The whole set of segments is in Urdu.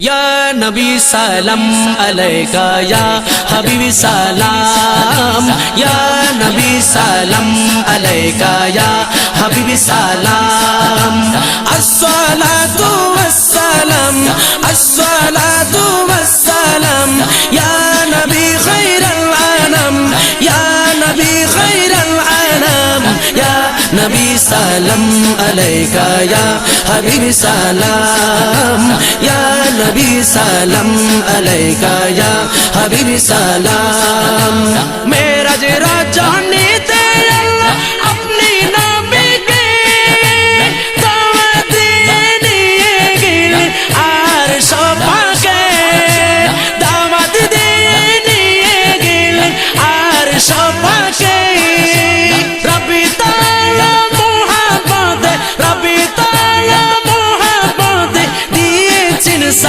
یا نبی سلام علیکہ، یا حبیب سلام، یا نبی سلام علیکہ، یا حبیب سلام۔ الصلاة والسلام الصلاة والسلام۔ یا نبی خیر العالم یا نبی خیر العالم یا نبی سلام علیکہ یا حبیب سلام یا نبی سلام علیکہ یا حبیب سلام۔ میں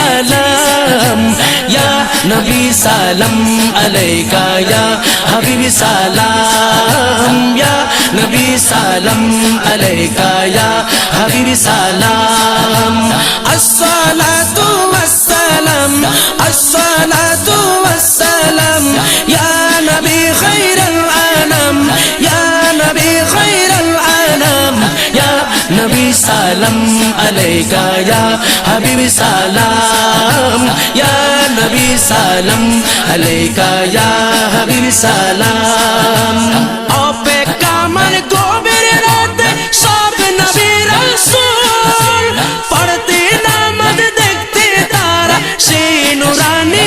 سلام. یا نبی سلام علیکہ، یا حبیب سلام. یا نبی سلام علیکہ، یا حبیب سلام. الصلاۃ সালাম আলাইকা ইয়া হাবিব সালাম ইয়া নবী সালাম আলাইকা ইয়া হাবিব সালাম অপেক্ষা আমার পড়তে নামাজ দেখতে তারা সেই নুরানি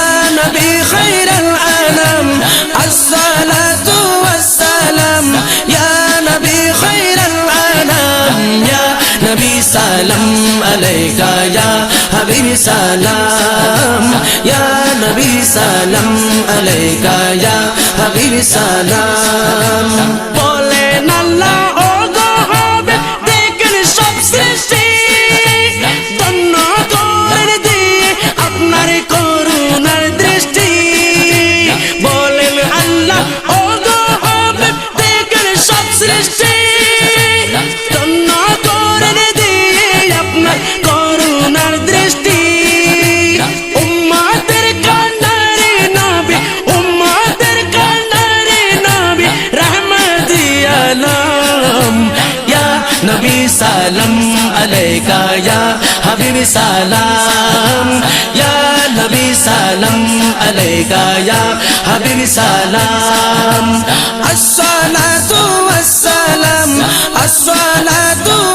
سلام علیکہ یا حبیب سلام یا نبی سلام علیکہ یا حبیب سلام۔ بولے اللہ جائے یا حبیب سلام، یا نبی سلام علیہ گا یا حبیب سلام۔ السلام السلام السلام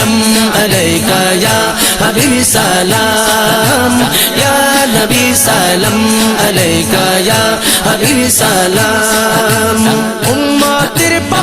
سلام عليك يا حبيبي سلام يا نبي سلام عليك يا حبيبي سلام أمة تربى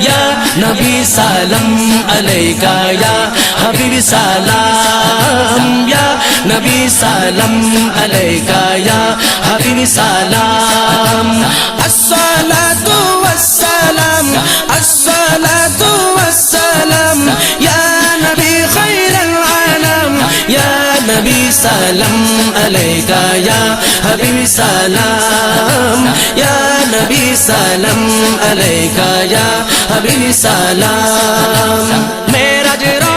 یا نبی سالم علیکا یا حبیب سلام، یا نبی سالم علیکہ، یا حبیب سلام۔ الصلاۃ والسلام الصلاۃ والسلام۔ یا نبی خیر العالم، یا نبی سلام۔ علیکہ یا حبیب سلام یا نبی سلام علیکہ یا حبیب سلام۔ میرا جرا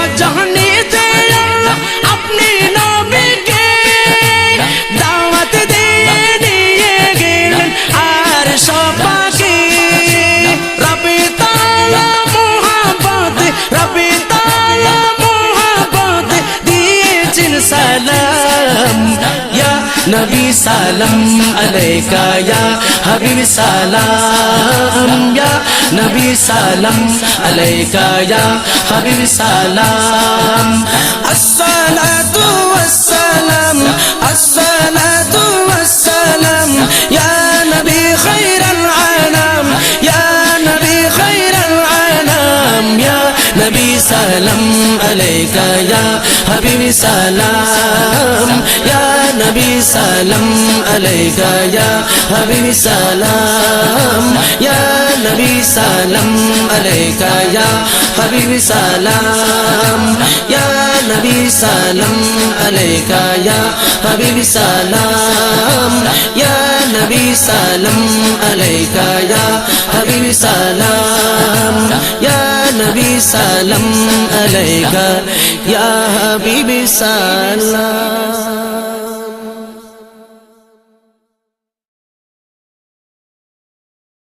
نبی سلام علیکہ یا حبیب سلام، یا نبی سلام علیکہ یا حبیب سلام۔ الصلاة والسلام الصلاة والسلام۔ یا نبی خیر العالم یا نبی خیر العالم یا نبی سلام علیکہ یا حبیب سلام۔ یا نبی سلام علیکہ یا حبیب سلام، یا نبی سلام علیکہ یا حبیب سلام، یا نبی سلام علیکہ یا حبیب سلام، یا نبی سلام علیکہ یا حبیب سلام، یا نبی سلام علیکہ یا حبیب سلام۔